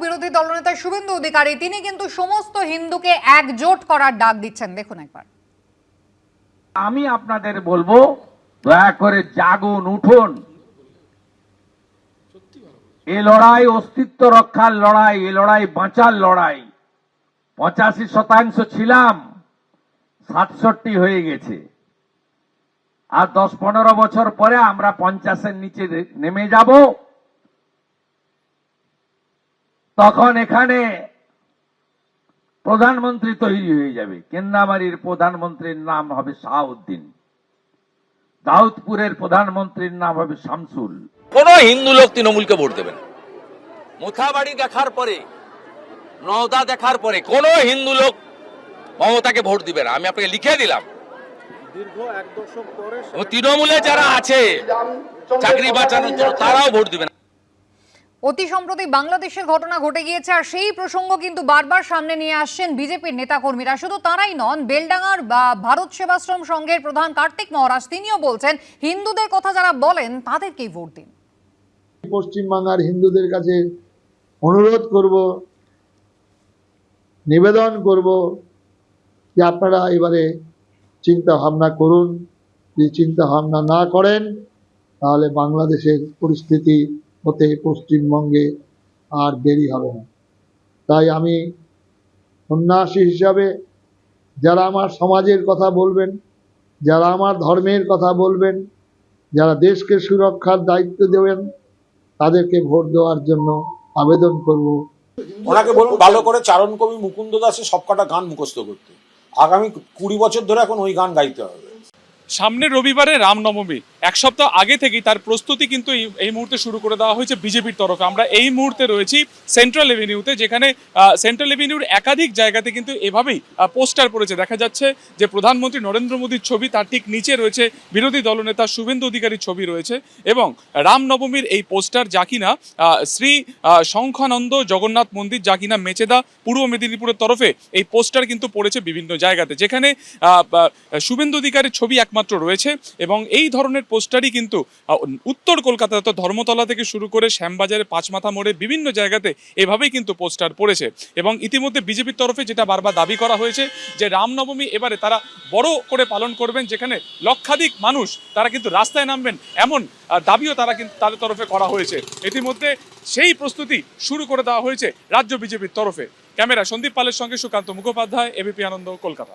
বিরোধী দলনেতা শুভেন্দু অধিকারী, তিনি কিন্তু সমস্ত হিন্দুকে একজোট করার ডাক দিচ্ছেন। দেখুন একবার। আমি আপনাদের বলব, দয়া করে জাগুন, উঠুন। এ লড়াই অস্তিত্ব রক্ষার লড়াই, এ লড়াই বাঁচার লড়াই। পঁচাশি শতাংশ ছিলাম, সাতষট্টি হয়ে গেছে। আর দশ পনেরো বছর পরে আমরা পঞ্চাশের নিচে নেমে যাব। তখন এখানে প্রধানমন্ত্রী তৈরি হয়ে যাবে। কেন্দ্রামারির প্রধানমন্ত্রীর নাম হবে শাহউদ্দিন। দাউদপুরের প্রধানমন্ত্রীর নাম হবে শামসুল। কোন হিন্দু লোক তৃণমূলকে ভোট দেবেন মুথাবাড়ি দেখার পরে নওদা দেখার পরে কোন হিন্দু লোক মমতাকে ভোট দিবে না। আমি আপনাকে লিখে দিলাম। তৃণমূলে যারা আছে চাকরি বাঁচানোর জন্য তারাও ভোট দিবে না। অতি সম্প্রতি বাংলাদেশের ঘটনা ঘটে গিয়েছে, আর সেই প্রসঙ্গ কিন্তু বারবার সামনে নিয়ে আসছেন বিজেপির নেতাকর্মীরা। শুধু তারাই নন, বেলডাঙ্গার বা ভারত সেবাশ্রম সংঘের প্রধান কার্তিক মহারাজ, তিনিও বলছেন, হিন্দুদের কথা যারা বলেন, তাদেরকেই ভোট দিন। পশ্চিমবাংলার হিন্দুদের কাছে অনুরোধ করব, নিবেদন করব যে আপনারা এবারে চিন্তা ভাবনা করুন। যদি চিন্তা ভাবনা না করেন, তাহলে বাংলাদেশের পরিস্থিতি হতে পশ্চিমবঙ্গে আর দেরি হবে না। তাই আমি সন্ন্যাসী হিসাবে যারা আমার সমাজের কথা বলবেন যারা আমার ধর্মের কথা বলবেন যারা দেশকে সুরক্ষার দায়িত্ব দেবেন তাদেরকে ভোট দেওয়ার জন্য আবেদন করব। ওনাকে বলুন ভালো করে চারণ কবি মুকুন্দ দাসের সবকটা গান মুখস্থ করতে। আগামী কুড়ি বছর ধরে এখন ওই গান গাইতে হবে। সামনের রবিবারে রামনবমী এক সপ্তাহ আগে থেকেই তার প্রস্তুতি কিন্তু এই মুহূর্তে শুরু করে দেওয়া হয়েছে বিজেপির তরফে। আমরা এই মুহূর্তে রয়েছি সেন্ট্রাল এভিনিউতে যেখানে সেন্ট্রাল এভিনিউর একাধিক জায়গাতে কিন্তু এভাবেই পোস্টার পড়েছে। দেখা যাচ্ছে যে প্রধানমন্ত্রী নরেন্দ্র মোদীর ছবি তার ঠিক নিচে রয়েছে, বিরোধী দলনেতা শুভেন্দু অধিকারীর ছবি রয়েছে এবং রামনবমীর এই পোস্টার যা কিনা শ্রী শঙ্খানন্দ জগন্নাথ মন্দির যা কিনা মেচেদা, পূর্ব মেদিনীপুরের তরফে এই পোস্টার কিন্তু পড়েছে বিভিন্ন জায়গাতে। যেখানে শুভেন্দু অধিকারীর ছবি একমাত্র রয়েছে এবং এই ধরনের পোস্টারই কিন্তু উত্তর কলকাতা অর্থাৎ ধর্মতলা থেকে শুরু করে শ্যামবাজারে পাঁচমাথা মোড়ে বিভিন্ন জায়গাতে এভাবেই কিন্তু পোস্টার পড়েছে। এবং ইতিমধ্যে বিজেপির তরফে যেটা বারবার দাবি করা হয়েছে যে রামনবমী এবারে তারা বড় করে পালন করবেন, যেখানে লক্ষাধিক মানুষ তারা কিন্তু রাস্তায় নামবেন এমন দাবিও তারা কিন্তু তাদের তরফে করা হয়েছে। ইতিমধ্যে সেই প্রস্তুতি শুরু করে দেওয়া হয়েছে রাজ্য বিজেপির তরফে। ক্যামেরা সন্দীপ পালের সঙ্গে সুকান্ত মুখোপাধ্যায় এবিপি আনন্দ, কলকাতা।